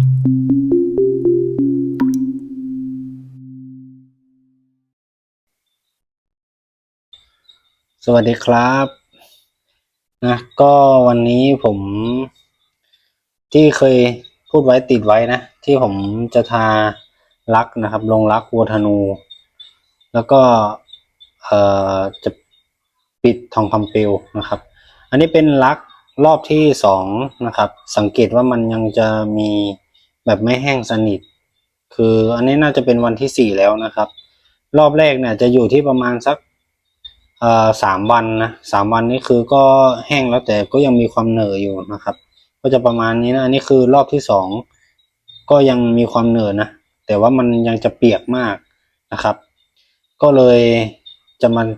สวัสดีครับนะก็วันนี้ผมที่เคยพูดไว้ติดไว้นะ ที่ผมจะทาลักนะครับ ลงลักวัวธนู แล้วก็เอ่อจะปิดทองคำเปลวนะครับ อันนี้เป็นลักรอบที่สองนะครับ สังเกตว่ามันยังจะมี แบบไม่แห้งสนิท คืออันนี้น่าจะเป็นวันที่สี่แล้วนะครับ รอบแรกเนี่ยจะอยู่ที่ประมาณสักสามวันนะสามวันนี้คือก็แห้งแล้วแต่ก็ยังมีความเหนออยู่นะครับ ก็จะประมาณนี้นะอันนี้คือรอบที่สองก็ยังมีความเหนอนะแต่ว่ามันยังจะเปียกมากนะครับ ก็เลยจะมัน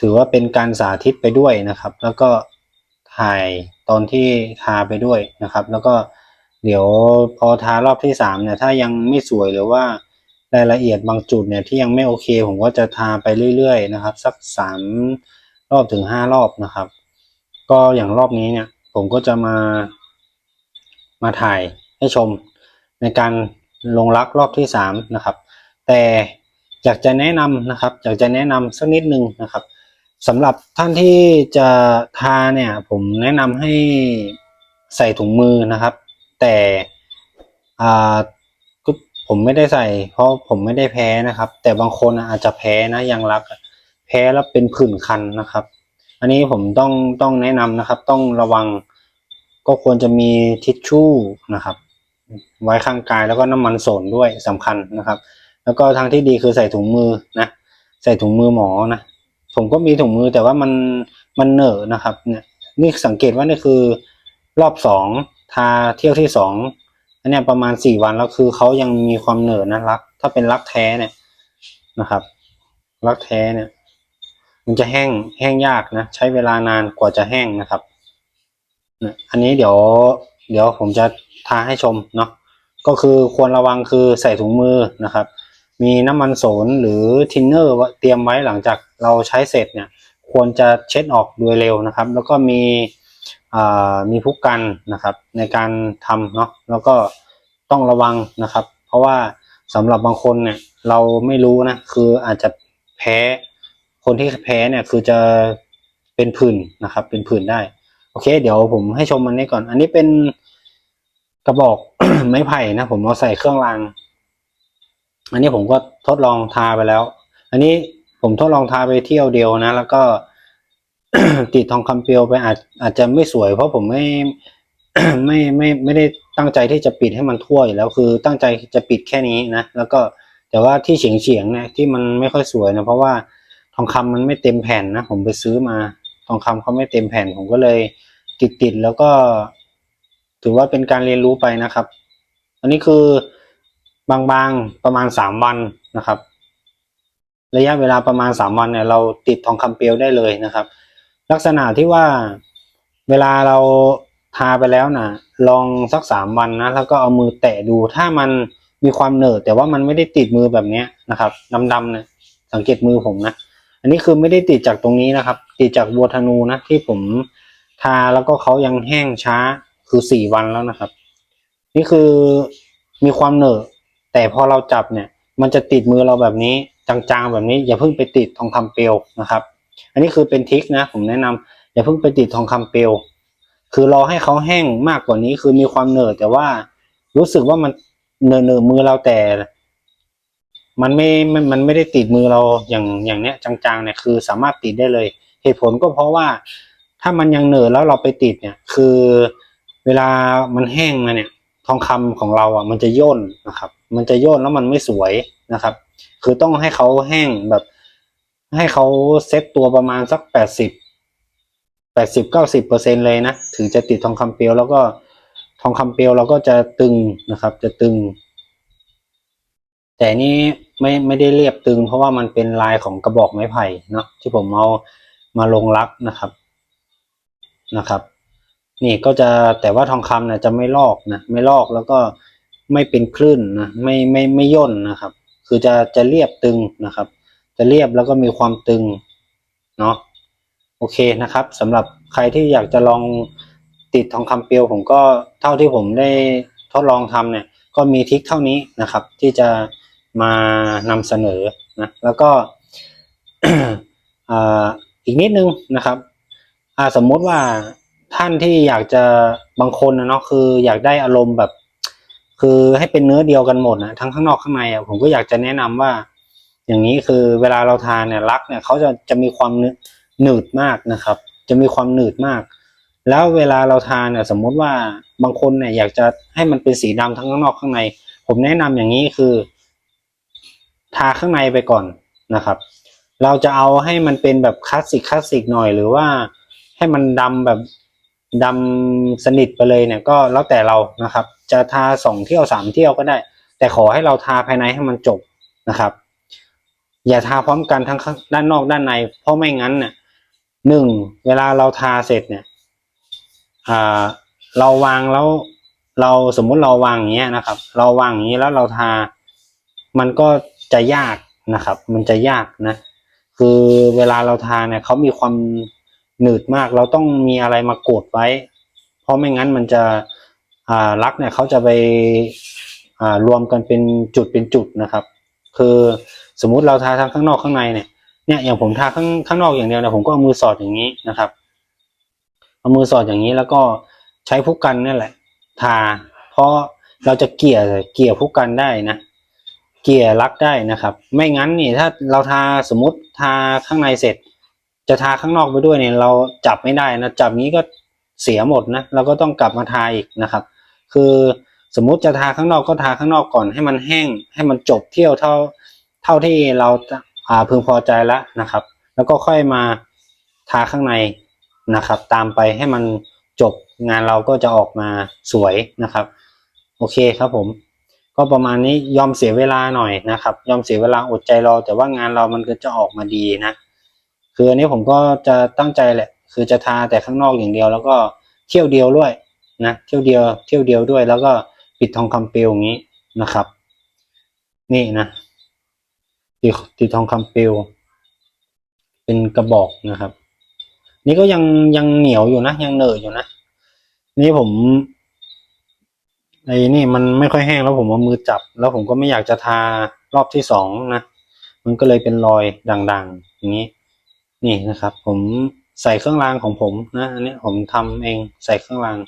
ถือว่าเป็นการสาธิตไปด้วยนะครับ แล้วก็ถ่ายตอนที่ทาไปด้วยนะครับ แล้วก็ เดี๋ยวพอทารอบที่สามเนี่ยถ้ายังไม่สวยหรือว่ารายละเอียดบางจุดเนี่ยที่ยังไม่โอเค ผมก็จะทาไปเรื่อยๆนะครับ สักสามรอบถึงห้ารอบนะครับ ก็อย่างรอบนี้เนี่ยผมก็จะมามาถ่ายให้ชมในการลงรักรอบที่สามนะครับ แต่อยากจะแนะนำนะครับ อยากจะแนะนำสักนิดนึงนะครับสำหรับท่านที่จะทาเนี่ยผมแนะนำให้ใส่ถุงมือนะครับ แต่อ่าก็ผมไม่ได้ใส่ เพราะผมไม่ได้แพ้นะครับ แต่บางคนอาจจะแพ้นะยางรัก แพ้แล้วเป็นผื่นคันนะครับ อันนี้ผมต้องต้องแนะนำนะครับ ต้องระวังก็ควรจะมีทิชชู่นะครับ ไว้ข้างกายแล้วก็น้ำมันโสนด้วยสำคัญนะครับ แล้วก็ทางที่ดีคือใส่ถุงมือนะใส่ถุงมือหมอนะผมก็มีถุงมือแต่ว่ามันมันเหนอะนะครับเนี่ยนี่สังเกตว่านี่คือรอบสอง ทาเที่ยวที่สองอันนี้ประมาณสี่วันแล้วคือเขายังมีความเหนอะนะรัก ถ้าเป็นรักแท้เนี่ยนะครับรักแท้เนี่ย มันจะแห้งแห้งยากนะใช้เวลานานกว่าจะแห้งนะครับนะอันนี้เดี๋ยว เดี๋ยวผมจะทาให้ชมเนาะก็คือควรระวังคือใส่ถุงมือนะครับ มีน้ำมันโสนหรือทินเนอร์เตรียมไว้หลังจากเราใช้เสร็จเนี่ย ควรจะเช็ดออกโดยเร็วนะครับ แล้วก็มี มีพุกกันนะครับ ในการทำเนาะแล้วก็ต้องระวังนะครับ เพราะว่าสำหรับบางคนเนี่ยเราไม่รู้นะคืออาจจะแพ้คนที่แพ้เนี่ยคือจะเป็นผื่นนะครับ เป็นผื่นได้ โอเค เดี๋ยวผมให้ชมมันนี้ก่อน อันนี้เป็นกระบอกไม้ไผ่นะผมเอาใส่เครื่องราง อันนี้ผมก็ทดลองทาไปแล้ว อันนี้ผมทดลองทาไปเที่ยวเดียวนะ แล้วก็ ติดทองคำเปลวไปอาจอาจจะไม่สวย เพราะผมไม่ไม่ไม่ไม่ได้ตั้งใจที่จะปิดให้มันทั่วอยู่แล้วคือตั้งใจจะปิดแค่นี้นะแล้วก็แต่ว่าที่เฉียงเฉียงๆเนี่ยที่มันไม่ค่อยสวยนะเพราะว่าทองคำมันไม่เต็มแผ่นนะผมไปซื้อมา ทองคำเขาไม่เต็มแผ่นผมก็เลยติดติดๆแล้วก็ ถือว่าเป็นการเรียนรู้ไปนะครับ อันนี้คือบางๆประมาณสามวันนะครับ ระยะเวลาประมาณสามวันเนี่ยเราติดทองคำเปลวได้เลยนะครับ ลักษณะที่ว่าเวลาเราทาไปแล้วนะลองสักสามวันนะแล้วก็เอามือแตะดูถ้ามันมีความเหนอะแต่ว่ามันไม่ได้ติดมือแบบนี้นะครับดำๆเนี่ยสังเกตมือผมนะ อันนี้คือไม่ได้ติดจากตรงนี้นะครับ ติดจากบัวธนูนะที่ผมทาแล้วก็เขายังแห้งช้าคือสี่วันแล้วนะครับ นี่คือมีความเหนอะแต่พอเราจับเนี่ย มันจะติดมือเราแบบนี้จางๆแบบนี้อย่าเพิ่งไปติดทองคำเปลวนะครับ อันนี้คือเป็นทริคนะ ผมแนะนำอย่าเพิ่งไปติดทองคำเปลวคือรอให้เขาแห้งมากกว่านี้คือมีความเหนอะแต่ว่ารู้สึกว่ามันเหนอะเหนอะมือเราแต่ มันไม่มันมันไม่ได้ติดมือเราอย่างอย่างเนี้ยจางๆเนี่ยคือสามารถติดได้เลย เหตุผลก็เพราะว่าถ้ามันยังเหนอะแล้วเราไปติดเนี่ย คือเวลามันแห้งมาเนี่ย ทองคำของเราอะ มันจะย่นนะครับ มันจะย่นแล้วมันไม่สวยนะครับ คือต้องให้เขาแห้งแบบ ให้เขาเซ็ตตัวประมาณสักแปดสิบแปดสิบเก้าสิบเปอร์เซ็นเลยนะ ถึงจะติดทองคำเปลวแล้วก็ทองคำเปลวเราก็จะตึงนะครับ จะตึง แต่นี่ไม่ไม่ได้เรียบตึง เพราะว่ามันเป็นลายของกระบอกไม้ไผ่เนาะที่ผมเอามาลงรักนะครับนะครับ นี่ก็จะแต่ว่าทองคำเนี่ยจะไม่ลอกนะไม่ลอกแล้วก็ไม่เป็นคลื่นนะไม่ไม่ไม่ย่นนะครับ คือจะจะเรียบตึงนะครับ จะเรียบแล้วก็มีความตึงเนาะโอเคนะครับสำหรับใครที่อยากจะลองติดทองคำเปลวผมก็เท่าที่ผมได้ทดลองทำเนี่ยก็มีทริคเท่านี้นะครับ ที่จะมานำเสนอนะแล้วก็อีกนิดนึงนะครับสมมติว่าท่านที่อยากจะบางคนนะเนาะคืออยากได้อารมณ์แบบ คือให้เป็นเนื้อเดียวกันหมดนะทั้งข้างนอกข้างในอะผมก็อยากจะแนะนำว่า อย่างนี้คือเวลาเราทานเนี่ยรักเนี่ยเขาจะจะมีความหนืหนืดมากนะครับ จะมีความหนืดมาก แล้วเวลาเราทานเนี่ยสมมุติว่าบางคนเนี่ยอยากจะให้มันเป็นสีดำทั้งข้างนอกข้างใน ผมแนะนำอย่างนี้คือ ทาข้างในไปก่อนนะครับ เราจะเอาให้มันเป็นแบบคลาสสิกคลาสสิกหน่อยหรือว่าให้มันดำแบบดำสนิทไปเลยเนี่ยก็แล้วแต่เรานะครับ จะทาสองเที่ยวสามเที่ยวก็ได้ แต่ขอให้เราทาภายในให้มันจบนะครับ อย่าทาพร้อมกันทั้งด้านนอกด้านใน เพราะไม่งั้นเนี่ยหนึ่งเวลาเราทาเสร็จเนี่ยเราวางแล้ว เราสมมุติเราวางอย่างเงี้ยนะครับ เราวางอย่างนี้แล้วเราทา มันก็จะยากนะครับ มันจะยากนะ คือเวลาเราทาเนี่ยเขามีความหนืดมาก เราต้องมีอะไรมากดไว้ เพราะไม่งั้นมันจะรักเนี่ยเขาจะไปรวมกันเป็นจุดเป็นจุดนะครับ คือ สมมุติเราทาทั้งข้างนอกข้างในเนี่ยเนี่ยอย่างผมทาข้างข้างนอกอย่างเดียวเนี่ยผมก็เอามือสอดอย่างนี้นะครับเอามือสอดอย่างนี้แล้วก็ใช้ผู้กันนี่แหละ ทา เพราะเราจะเกี่ยเกี่ยผู้กันได้นะเกี่ยรักได้นะครับ ไม่งั้นนี่ถ้าเราทาสมมติทาข้างในเสร็จ จะทาข้างนอกไปด้วยเนี่ย เราจับไม่ได้นะจับนี้ก็เสียหมดนะเราก็ต้องกลับมาทาอีกนะครับ คือสมมุติจะทาข้างนอกก็ทาข้างนอกก่อนให้มันแห้ง ให้มันจบเที่ยวเท่า เท่าที่เราอ่าพึงพอใจแล้วนะครับ แล้วก็ค่อยมาทาข้างในนะครับ ตามไปให้มันจบงานเราก็จะออกมาสวยนะครับ โอเคครับผม ก็ประมาณนี้ยอมเสียเวลาหน่อยนะครับ ยอมเสียเวลาอดใจรอแต่ว่างานเรามันก็จะออกมาดีนะ คืออันนี้ผมก็จะตั้งใจแหละ คือจะทาแต่ข้างนอกอย่างเดียว แล้วก็เที่ยวเดียวด้วยนะเที่ยวเดียวเที่ยวเดียวด้วย แล้วก็ปิดทองคำเปลวอย่างนี้นะครับ นี่นะ ติดติดทองคำเปลวเป็นกระบอกนะครับ นี่ก็ยังยังเหนียวอยู่นะยังเหนอะอยู่นะนี่ผมไอ้นี่มันไม่ค่อยแห้งแล้วผมเอามือจับ แล้วผมก็ไม่อยากจะทารอบที่สองนะมันก็เลยเป็นรอยด่างๆ อย่างนี้ นี่นะครับ ผมใส่เครื่องรางของผมนะอันนี้ผมทำเองใส่เครื่องราง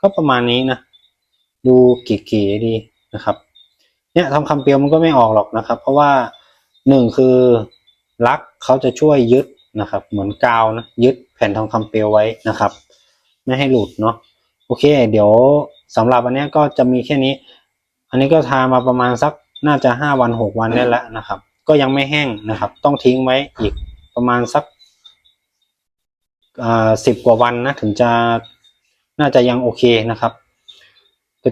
ก็ประมาณนี้นะดูเก๋ๆดีนะครับ เนี่ยทำคำเปรียวมันก็ไม่ออกหรอกนะครับ เพราะว่า หนึ่งคือลักเขาจะช่วยยึดนะครับ เหมือนกาวนะยึดแผ่นทองคำเปลวไว้นะครับ ไม่ให้หลุดเนาะโอเค เดี๋ยวสำหรับอันนี้ก็จะมีแค่นี้ อันนี้ก็ทามาประมาณสักน่าจะห้าวันหกวันได้แล้วนะครับ ก็ยังไม่แห้งนะครับ ต้องทิ้งไว้อีกประมาณสักสิบกว่าวันนะถึงจะน่าจะยังโอเคนะครับ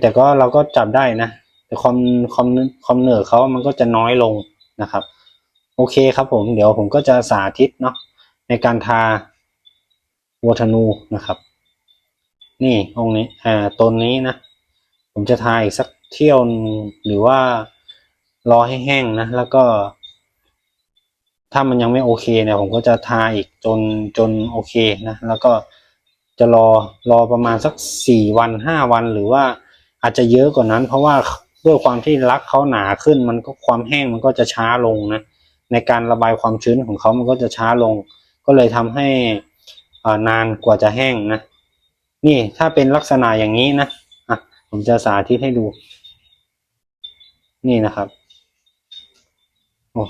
แต่ก็เราก็จับได้นะแต่ความความความเหนือเขามันก็จะน้อยลงนะครับ โอเคครับผมเดี๋ยวผมก็จะสาธิตเนาะในการทาวัวธนูนะครับ นี่องค์นี้อ่าต้นนี้นะ ผมจะทาอีกสักเที่ยวนหรือว่ารอให้แห้งนะ แล้วก็ ถ้ามันยังไม่โอเคเนี่ย ผมก็จะทาอีกจนจนโอเคนะ แล้วก็จะรอรอประมาณสักสี่วันห้าวันหรือว่าอาจจะเยอะกว่านั้น เพราะว่าด้วยความที่รักเขาหนาขึ้นมันก็ความแห้งมันก็จะช้าลงนะ ในการระบายความชื้นของเขามันก็จะช้าลง ก็เลยทำให้อ่านานกว่าจะแห้งนะนี่ถ้าเป็นลักษณะอย่างนี้นะอะผมจะสาธิตให้ดู นี่นะครับโอ้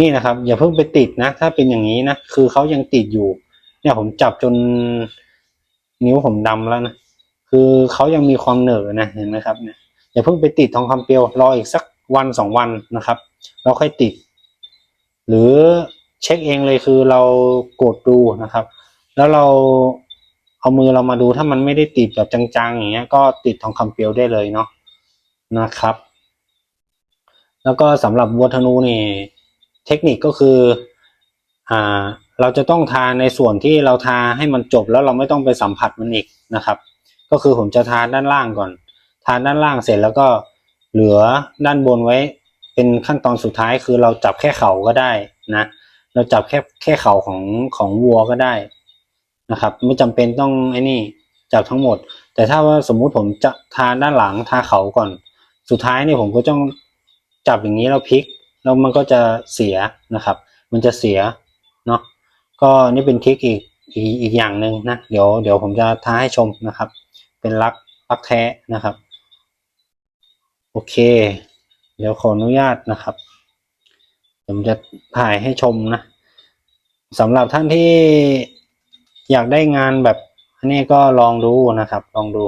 นี่นะครับ อย่าเพิ่งไปติดนะ ถ้าเป็นอย่างนี้นะคือเขายังติดอยู่ เนี่ยผมจับจนนิ้วผมดำแล้วนะคือเขายังมีความเหนอะนะเห็นไหมครับเนี่ยอย่าเพิ่งไปติดทองคำเปลวรออีกสักวันสองวันนะครับ แล้วค่อยติด หรือเช็คเองเลยคือเรากดดูนะครับ แล้วเราเอามือเรามาดูถ้ามันไม่ได้ติดแบบจางๆอย่างเงี้ยก็ติดทองคำเปลวได้เลยเนาะนะครับ แล้วก็สำหรับวัวธนูนี่เทคนิคก็คืออ่าเราจะต้องทาในส่วนที่เราทาให้มันจบแล้วเราไม่ต้องไปสัมผัสมันอีกนะครับ ก็คือผมจะทาด้านล่างก่อน ทาด้านล่างเสร็จแล้วก็เหลือด้านบนไว้ เป็นขั้นตอนสุดท้ายคือเราจับแค่เข่าก็ได้นะ เราจับแค่แค่เข่าของของวัวก็ได้นะครับ ไม่จำเป็นต้องไอ้นี่จับทั้งหมด แต่ถ้าว่าสมมุติผมจะทาด้านหลังทาเข่าก่อน สุดท้ายเนี่ยผมก็ต้องจับอย่างนี้แล้วพลิกแล้วมันก็จะเสียนะครับ มันจะเสียเนาะก็นี่เป็นทริคอีกอีกอีกอย่างหนึ่งนะเดี๋ยวเดี๋ยวผมจะท้าให้ชมนะครับ เป็นลักลักแท้นะครับ โอเค เดี๋ยวขออนุญาตนะครับผมจะถ่ายให้ชมนะสำหรับท่านที่อยากได้งานแบบอันนี้ก็ลองดูนะครับ ลองดู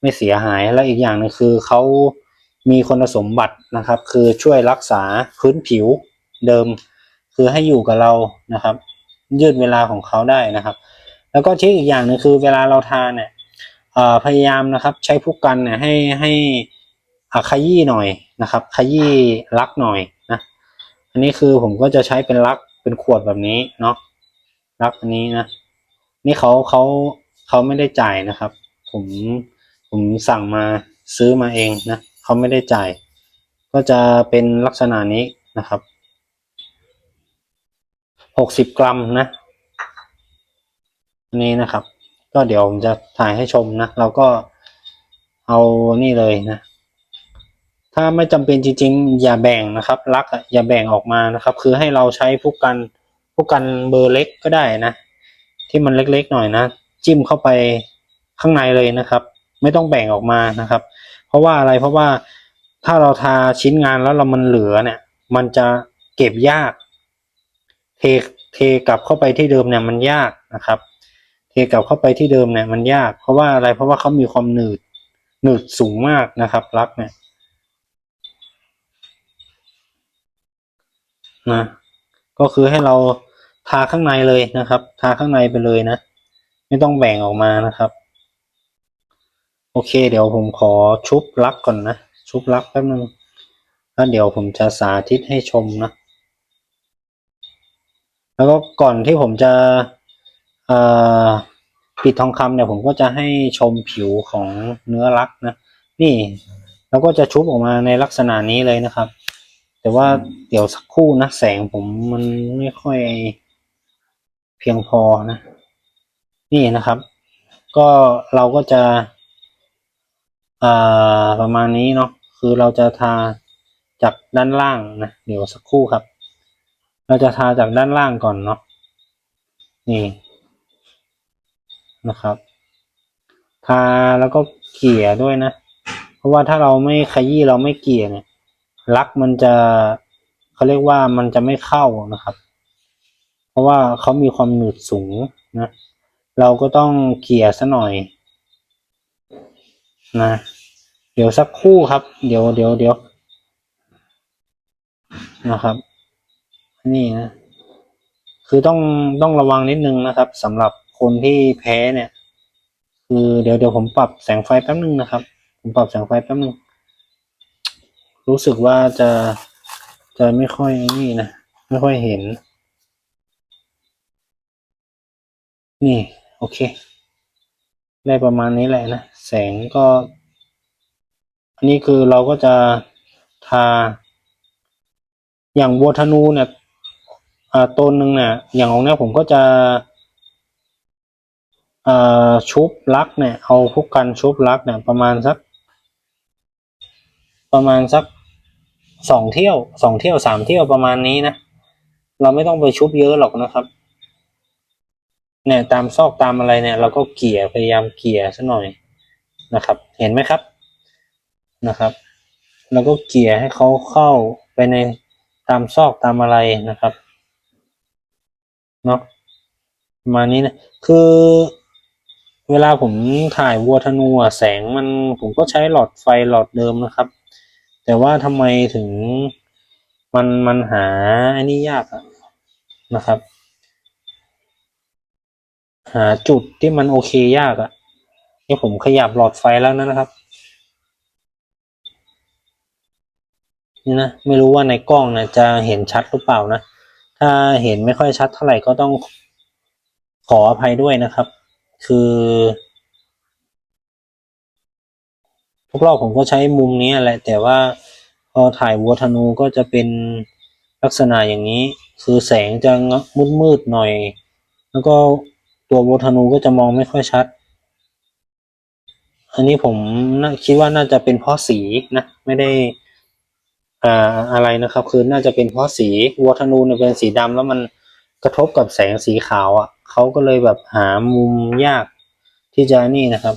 ไม่เสียหายแล้วอีกอย่างหนึงคือเขามีคุณสมบัตินะครับ คือช่วยรักษาพื้นผิวเดิม คือให้อยู่กับเรานะครับ ยืดเวลาของเขาได้นะครับ แล้วก็ที่อีกอย่างหนึ่งคือเวลาเราทานเนี่ยพยายามนะครับ ใช้ผู้กันเนี่ยให้ให้ อะขยี้หน่อยนะครับ ขยี้ลักหน่อยนะ อันนี้คือผมก็จะใช้เป็นลักเป็นขวดแบบนี้เนาะลักอันนี้นะ นี่เขาเขาเขาไม่ได้จ่ายนะครับ ผมผมสั่งมาซื้อมาเองนะเขาไม่ได้จ่าย ก็จะเป็นลักษณะนี้นะครับหกสิบกรัมนะอันนี้นะครับ ก็เดี๋ยวผมจะถ่ายให้ชมนะเราก็เอานี่เลยนะ ถ้าไม่จำเป็นจริง ๆ อย่าแบ่งนะครับลักอะอย่าแบ่งออกมานะครับ คือให้เราใช้ผู้กันผู้กันเบอร์เล็กก็ได้นะ ที่มันเล็กๆหน่อยนะ จิ้มเข้าไปข้างในเลยนะครับ ไม่ต้องแบ่งออกมานะครับ เพราะว่าอะไรเพราะว่าถ้าเราทาชิ้นงานแล้วเรามันเหลือเนี่ย มันจะเก็บยากเทเทกลับเข้าไปที่เดิมเนี่ยมันยากนะครับ เทกลับเข้าไปที่เดิมเนี่ยมันยาก เพราะว่าอะไรเพราะว่าเขามีความหนืดหนืดสูงมากนะครับลักเนี่ย นะ ก็คือให้เราทาข้างในเลยนะครับ ทาข้างในไปเลยนะ ไม่ต้องแบ่งออกมานะครับ โอเค เดี๋ยวผมขอชุบลักก่อนนะ ชุบลักแป๊บนึงแล้วเดี๋ยวผมจะสาธิตให้ชมนะ แล้วก็ก่อนที่ผมจะปิดทองคำเนี่ยผมก็จะให้ชมผิวของเนื้อลักนะ นี่ แล้วก็จะชุบออกมาในลักษณะนี้เลยนะครับ แต่ว่าเดี๋ยวสักครู่นะแสงผมมันไม่ค่อยเพียงพอนะ นี่นะครับ ก็เราก็จะอ่าประมาณนี้เนาะคือเราจะทาจากด้านล่างนะเดี๋ยวสักครู่ครับ เราจะทาจากด้านล่างก่อนเนาะนี่นะครับ ทาแล้วก็เกลี่ยด้วยนะ เพราะว่าถ้าเราไม่ขยี้เราไม่เกลี่ยเนี่ย ลักมันจะเขาเรียกว่ามันจะไม่เข้านะครับ เพราะว่าเขามีความหนืดสูงนะ เราก็ต้องเกลี่ยซะหน่อยนะเดี๋ยวสักคู่ครับ เดี๋ยวเดี๋ยวเดี๋ยวนะครับ นี่นะ คือต้องต้องระวังนิดนึงนะครับสำหรับคนที่แพ้เนี่ย คือเดี๋ยวเดี๋ยวผมปรับแสงไฟแป๊บนึงนะครับ ผมปรับแสงไฟแป๊บนึง รู้สึกว่าจะจะไม่ค่อยนี่นะ ไม่ค่อยเห็น นี่ โอเค ได้ประมาณนี้แหละนะ แสงก็ อันนี้คือเราก็จะทา อย่างวัวธนูเนี่ยอ่าต้นหนึ่งเนี่ยอย่างของเนี้ยผมก็จะอ่าชุบลักเนี่ย เอาพวกกันชุบลักเนี่ยประมาณสัก ประมาณสักสองเที่ยวสองเที่ยวสามเที่ยวประมาณนี้นะเราไม่ต้องไปชุบเยอะหรอกนะครับ เนี่ยตามซอกตามอะไรเนี่ย เราก็เกลี่ยพยายามเกลี่ยซะหน่อยนะครับ เห็นไหมครับนะครับแล้วก็เกลี่ยให้เขาเข้าไปในตามซอกตามอะไรนะครับเนาะประมาณนี้นะคือเวลาผมถ่ายวัวธนูแสงมันผมก็ใช้หลอดไฟหลอดเดิมนะครับ แต่ว่าทำไมถึงมันมันหาไอ้นี่ยากอะนะครับ หาจุดที่มันโอเคยากอะนี่ผมขยับหลอดไฟแล้วนะครับ นี่นะไม่รู้ว่าในกล้องนะจะเห็นชัดหรือเปล่านะถ้าเห็นไม่ค่อยชัดเท่าไหร่ก็ต้องขออภัยด้วยนะครับ คือ ทุกรอบผมก็ใช้มุมนี้แหละ แต่ว่าพอถ่ายวัวธนูก็จะเป็นลักษณะอย่างนี้ คือแสงจะมืดมืดๆหน่อย แล้วก็ตัววัวธนูก็จะมองไม่ค่อยชัด อันนี้ผมน่าคิดว่าน่าจะเป็นเพราะสีนะไม่ได้อ่าอะไรนะครับ คือน่าจะเป็นเพราะสีวัวธนูเนี่ยเป็นสีดำแล้วมันกระทบกับแสงสีขาวอะ่ะเขาก็เลยแบบหามุมยากที่จะนี่นะครับ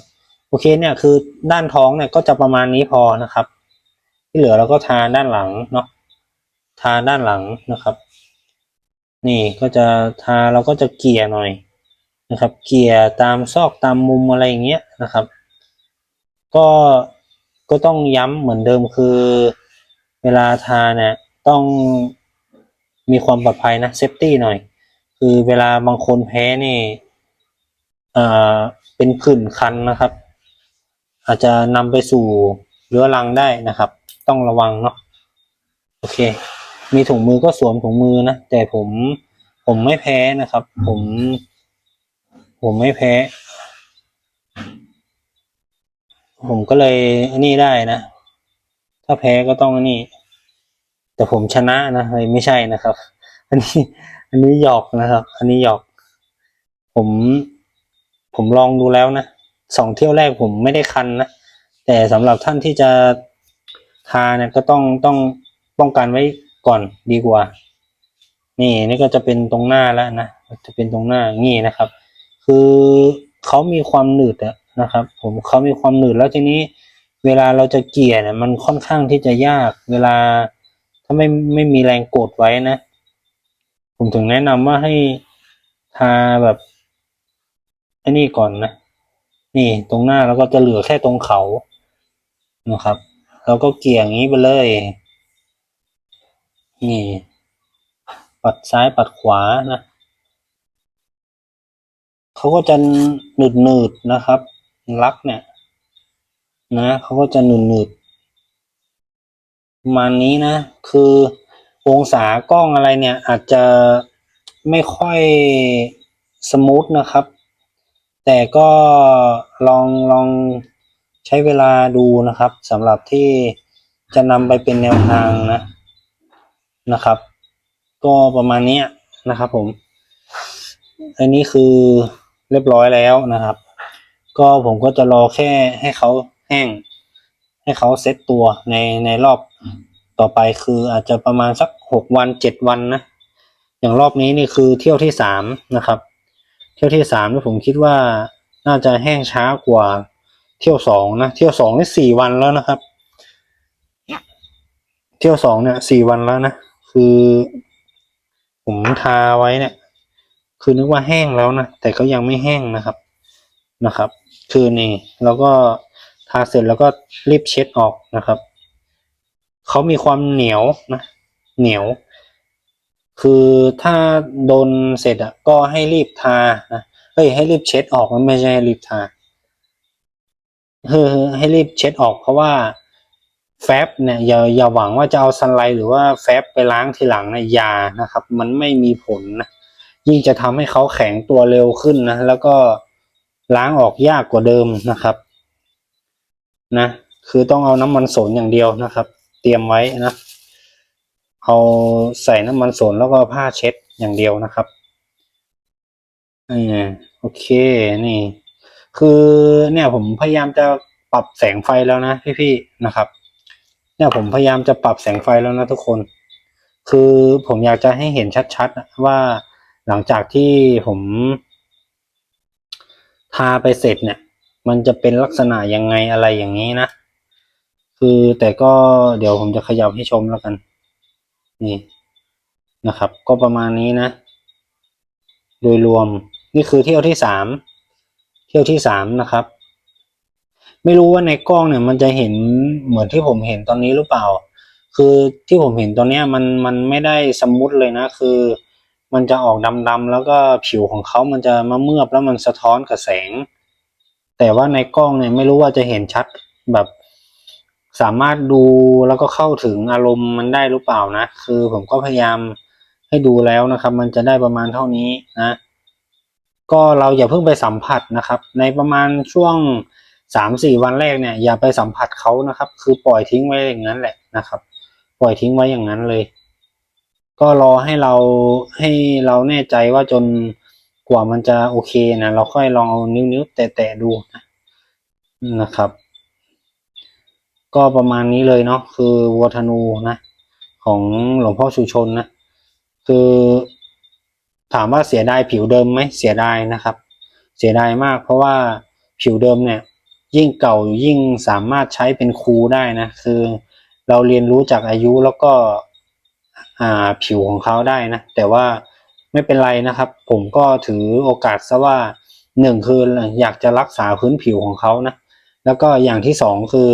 โอเคเนี่ยคือด้านท้องเนี่ยก็จะประมาณนี้พอนะครับ ที่เหลือเราก็ทาด้านหลังเนาะทาด้านหลังนะครับ นี่ก็จะทาเราก็จะเกลี่ยหน่อยนะครับ เกลี่ยตามซอกตามมุมอะไรอย่างเงี้ยนะครับ ก็ก็ต้องย้ำเหมือนเดิมคือ เวลาทาเนี่ยต้องมีความปลอดภัยนะเซฟตี้หน่อย คือเวลาบางคนแพ้นี่เอ่อเป็นผื่นคันนะครับ อาจจะนำไปสู่เรื้อรังได้นะครับ ต้องระวังเนาะโอเค มีถุงมือก็สวมถุงมือนะ แต่ผมผมไม่แพ้นะครับ ผม ผมไม่แพ้ ผมก็เลยนนี้ได้นะ ถ้าแพ้ก็ต้องนนี้แต่ผมชนะนะเลยไม่ใช่นะครับ อันนี้ อันนี้หยอกนะครับ อันนี้หยอก ผม ผมลองดูแล้วนะ สองเที่ยวแรกผมไม่ได้คันนะ แต่สำหรับท่านที่จะทาเนี่ยก็ต้องต้องป้องกันไว้ก่อนดีกว่า นี่นี่ก็จะเป็นตรงหน้าแล้วนะจะเป็นตรงหน้างี้นะครับ คือเขามีความหนืดอะนะครับ ผมเขามีความหนืดแล้วทีนี้ เวลาเราจะเกลี่ยเนี่ยมันค่อนข้างที่จะยาก เวลาถ้าไม่ไม่มีแรงกดไว้นะ ผมถึงแนะนำว่าให้ทาแบบไอ้นี่ก่อนนะ นี่ตรงหน้าแล้วก็จะเหลือแค่ตรงเขานะครับ แล้วก็เกี่ยงนี้ไปเลย นี่ ปัดซ้ายปัดขวานะเขาก็จะหนืดหนืดนะครับ ลักเนี่ย นะเขาก็จะหนืดหนืดมานี้นะ คือองศากล้องอะไรเนี่ย อาจจะไม่ค่อยสมูทนะครับ แต่ก็ลองลองใช้เวลาดูนะครับสำหรับที่จะนำไปเป็นแนวทางนะนะครับ ก็ประมาณนี้นะครับ ผม อันนี้คือเรียบร้อยแล้วนะครับ ก็ผมก็จะรอแค่ให้เขาแห้ง ให้เขาเซ็ตตัวในในรอบต่อไปคืออาจจะประมาณสักหกวันเจ็ดวันนะ อย่างรอบนี้นี่คือเที่ยวที่สามนะครับ เที่ยวที่สามนี่ผมคิดว่าน่าจะแห้งช้ากว่าเที่ยวสองนะ เที่ยวสองนี่สี่วันแล้วนะครับ เที่ยวสองเนี่ยสี่วันแล้วนะ คือ ผมทาไว้เนี่ย คือนึกว่าแห้งแล้วนะ แต่ก็ยังไม่แห้งนะครับนะครับ คือนี่แล้วก็ทาเสร็จแล้วก็รีบเช็ดออกนะครับเขามีความเหนียวนะ เหนียว คือถ้าโดนเสร็จอะก็ให้รีบทานะเฮ้ยให้รีบเช็ดออกนไม่ใช่ให้รีบทาเออให้รีบเช็ดออกเพราะว่าแฟบเนี่ยอย่าอย่าหวังว่าจะเอาซันไลท์หรือว่าแฟบไปล้างทีหลังนะยานะครับ มันไม่มีผลนะยิ่งจะทำให้เขาแข็งตัวเร็วขึ้นนะแล้วก็ล้างออกยากกว่าเดิมนะครับนะคือต้องเอาน้ำมันสนอย่างเดียวนะครับ เตรียมไว้นะ เอาใส่น้ำมันสนแล้วก็ผ้าเช็ดอย่างเดียวนะครับอ่าโอเคนี่ คือเนี่ยผมพยายามจะปรับแสงไฟแล้วนะพี่ๆนะครับ เนี่ยผมพยายามจะปรับแสงไฟแล้วนะทุกคน คือผมอยากจะให้เห็นชัดๆว่าหลังจากที่ผมทาไปเสร็จเนี่ย มันจะเป็นลักษณะยังไงอะไรอย่างนี้นะ คือแต่ก็เดี๋ยวผมจะขยับให้ชมแล้วกัน นี่นะครับ ก็ประมาณนี้นะ โดยรวมนี่คือเที่ยวที่สามเที่ยวที่สามนะครับ ไม่รู้ว่าในกล้องเนี่ยมันจะเห็นเหมือนที่ผมเห็นตอนนี้หรือเปล่า คือที่ผมเห็นตอนนี้มันมันไม่ได้สมูทเลยนะ คือ มันจะออกดำๆแล้วก็ผิวของเขามันจะมาเมือบแล้วมันสะท้อนกับแสง แต่ว่าในกล้องเนี่ยไม่รู้ว่าจะเห็นชัดแบบ สามารถดูแล้วก็เข้าถึงอารมณ์มันได้หรือเปล่านะ คือผมก็พยายามให้ดูแล้วนะครับ มันจะได้ประมาณเท่านี้นะ ก็เราอย่าเพิ่งไปสัมผัสนะครับ ในประมาณช่วงสามสี่วันแรกเนี่ย อย่าไปสัมผัสเขานะครับ คือปล่อยทิ้งไว้อย่างนั้นแหละนะครับ ปล่อยทิ้งไว้อย่างนั้นเลย ก็รอให้เราให้เราแน่ใจว่าจนกว่ามันจะโอเคนะเราค่อยลองเอานิ้วๆแตะๆดูนะนะครับ ก็ประมาณนี้เลยเนาะคือวัวธนูนะของหลวงพ่อชูชนนะคือถามว่าเสียดายผิวเดิมไหมเสียดายนะครับ เสียดายมาก เพราะว่าผิวเดิมเนี่ยยิ่งเก่ายิ่งสามารถใช้เป็นครูได้นะคือเราเรียนรู้จากอายุแล้วก็อ่าผิวของเขาได้นะแต่ว่าไม่เป็นไรนะครับ ผมก็ถือโอกาสซะว่าหนึ่งคืออยากจะรักษาพื้นผิวของเขานะแล้วก็อย่างที่สองคือ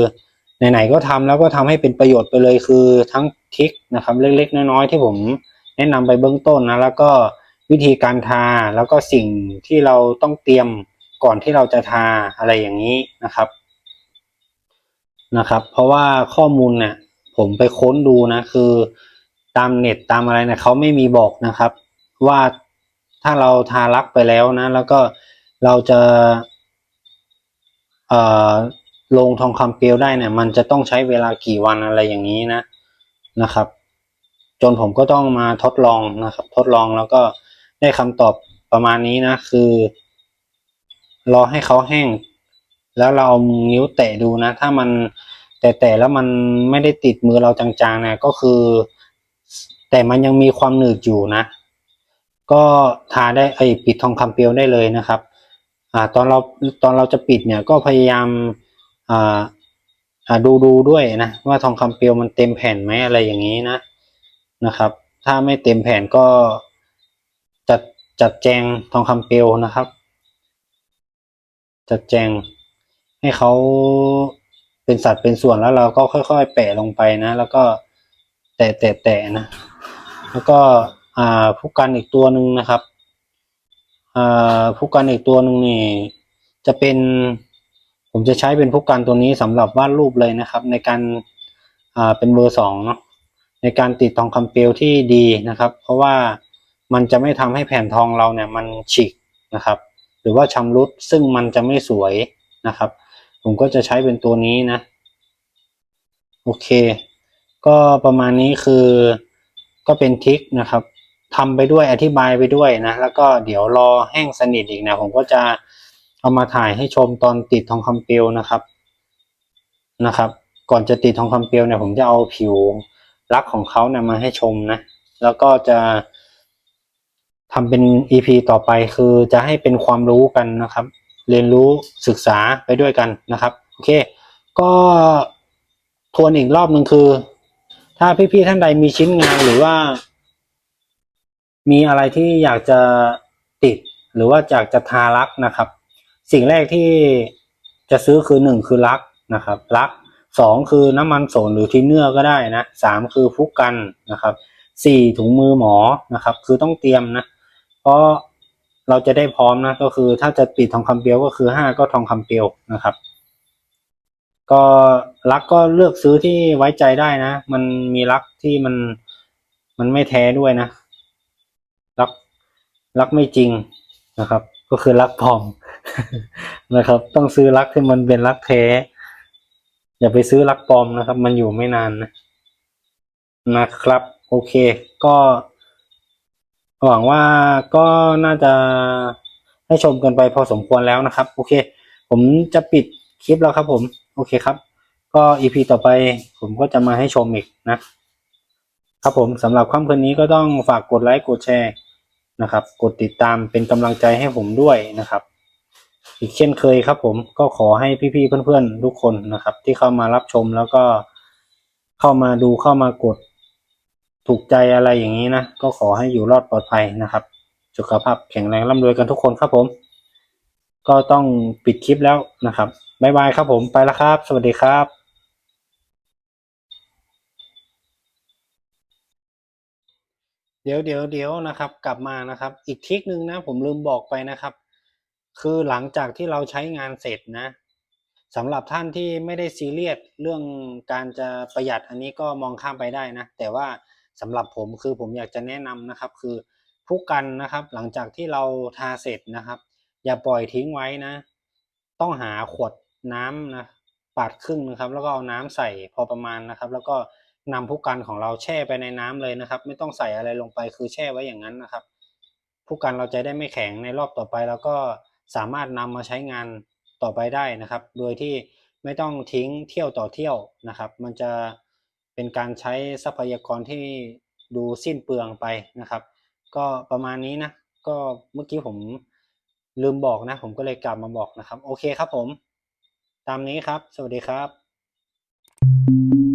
ไหนๆก็ทำแล้วก็ทำให้เป็นประโยชน์ไปเลยคือทั้งทริคนะครับเล็ก ๆ น้อยๆที่ผมแนะนำไปเบื้องต้นนะแล้วก็วิธีการทาแล้วก็สิ่งที่เราต้องเตรียมก่อนที่เราจะทาอะไรอย่างนี้นะครับนะครับ เพราะว่าข้อมูลเนี่ยผมไปค้นดูนะคือตามเน็ตตามอะไรเนี่ยเขาไม่มีบอกนะครับ ว่าถ้าเราทารักไปแล้วนะ แล้วก็เราจะเอ่อ ลงทองคำเปลวได้เนี่ยมันจะต้องใช้เวลากี่วันอะไรอย่างนี้นะนะครับ จนผมก็ต้องมาทดลองนะครับ ทดลองแล้วก็ได้คำตอบประมาณนี้นะ คือ รอให้เขาแห้ง แล้วเราเอานิ้วแตะดูนะ ถ้ามันแตะๆแล้วมันไม่ได้ติดมือเราจางๆเนี่ยก็คือ แต่มันยังมีความหนืดอยู่นะ ก็ทาได้ไอปิดทองคำเปลวได้เลยนะครับ อ่า ตอนเราตอนเราจะปิดเนี่ยก็พยายาม ดูดูด้วยนะว่าทองคำเปลวมันเต็มแผ่นไหมอะไรอย่างนี้นะนะครับ ถ้าไม่เต็มแผ่นก็จัดจัดแจงทองคำเปลวนะครับ จัดแจงให้เขาเป็นสัดเป็นส่วนแล้วเราก็ค่อย ๆ แปะลงไปนะ แล้วก็แตะแตะแตะนะ แล้วก็อ่าผู้กันอีกตัวหนึ่งนะครับอ่าผู้กันอีกตัวหนึ่งนี่จะเป็น ผมจะใช้เป็นผู้กันตัวนี้สำหรับวาดรูปเลยนะครับ ในการอ่าเป็นเบอร์สองเนาะในการติดทองคำเปลวที่ดีนะครับ เพราะว่ามันจะไม่ทำให้แผ่นทองเราเนี่ยมันฉีกนะครับ หรือว่าชำรุดซึ่งมันจะไม่สวยนะครับ ผมก็จะใช้เป็นตัวนี้นะโอเค ก็ประมาณนี้คือก็เป็นทริคนะครับทำไปด้วยอธิบายไปด้วยนะ แล้วก็เดี๋ยวรอแห้งสนิทอีกนะผมก็จะ เอามาถ่ายให้ชมตอนติดทองคำเปลวนะครับนะครับ ก่อนจะติดทองคำเปลวเนี่ยผมจะเอาผิวลักของเขาเนี่ยมาให้ชมนะ แล้วก็จะทำเป็น EP ต่อไปคือจะให้เป็นความรู้กันนะครับ เรียนรู้ศึกษาไปด้วยกันนะครับโอเค ก็ทวนอีกรอบหนึ่งคือ ถ้าพี่ๆท่านใดมีชิ้นงานหรือว่า มีอะไรที่อยากจะติด หรือว่าอยากจะทารักนะครับ สิ่งแรกที่จะซื้อคือหนึ่งคือรักนะครับรักสองคือน้ำมันโสนหรือทินเนอร์ก็ได้นะสามคือฟุกกันนะครับสี่ถุงมือหมอนะครับ คือต้องเตรียมนะ เพราะเราจะได้พร้อมนะก็คือถ้าจะปิดทองคำเปลวก็คือห้าก็ทองคำเปลวนะครับ ก็รักก็เลือกซื้อที่ไว้ใจได้นะ มันมีรักที่มันมันไม่แท้ด้วยนะรักรักไม่จริงนะครับ ก็คือรักปลอมนะครับ ต้องซื้อรักที่มันเป็นรักแท้ อย่าไปซื้อรักปลอมนะครับ มันอยู่ไม่นานนะนะครับ โอเค ก็หวังว่าก็น่าจะให้ชมกันไปพอสมควรแล้วนะครับ โอเค ผมจะปิดคลิปแล้วครับ ผม โอเคครับ ก็อีพีต่อไปผมก็จะมาให้ชมอีกนะครับผมสำหรับค่ำคืนนี้ก็ต้องฝากกดไลค์กดแชร์ นะครับ กดติดตามเป็นกำลังใจให้ผมด้วยนะครับ อีกเช่นเคยครับ ผมก็ขอให้พี่ๆเพื่อนๆทุกคนนะครับ ที่เข้ามารับชมแล้วก็เข้ามาดูเข้ามากดถูกใจอะไรอย่างนี้นะก็ขอให้อยู่รอดปลอดภัยนะครับ สุขภาพแข็งแรงร่ำรวยกันทุกคนครับผม ก็ต้องปิดคลิปแล้วนะครับบ๊ายบายครับผมไปแล้วครับ สวัสดีครับ เดี๋ยวเดี๋ยวเดี๋ยวนะครับ กลับมานะครับ อีกทริคนึงนะ ผมลืมบอกไปนะครับ คือหลังจากที่เราใช้งานเสร็จนะสำหรับท่านที่ไม่ได้ซีเรียสเรื่องการจะประหยัดอันนี้ก็มองข้ามไปได้นะ แต่ว่าสำหรับผมคือผมอยากจะแนะนำนะครับ คือผู้กันนะครับ หลังจากที่เราทาเสร็จนะครับ อย่าปล่อยทิ้งไว้นะ ต้องหาขวดน้ำนะปาดครึ่งนะครับ แล้วก็เอาน้ำใส่พอประมาณนะครับ แล้วก็ นำผู้กันของเราแช่ไปในน้ำเลยนะครับ ไม่ต้องใส่อะไรลงไปคือแช่ไว้อย่างนั้นนะครับ ผู้กันเราจะได้ไม่แข็งในรอบต่อไปแล้วก็สามารถนำมาใช้งานต่อไปได้นะครับ โดยที่ไม่ต้องทิ้งเที่ยวต่อเที่ยวนะครับ มันจะเป็นการใช้ทรัพยากรที่ดูสิ้นเปลืองไปนะครับ ก็ประมาณนี้นะก็เมื่อกี้ผมลืมบอกนะ ผมก็เลยกลับมาบอกนะครับ โอเคครับผม ตามนี้ครับ สวัสดีครับ